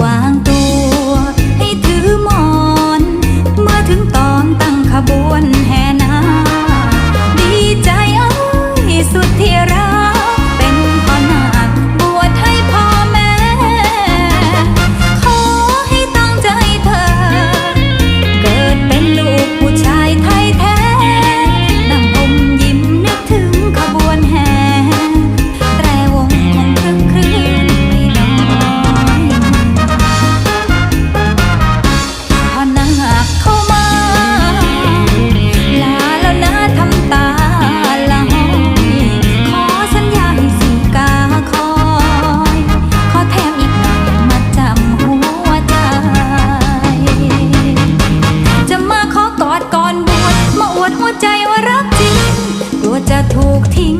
วางตัวให้ถือมอน เมื่อถึงตอนตั้งขบวนแห่นาดีใจเอ้ยสุดเทีย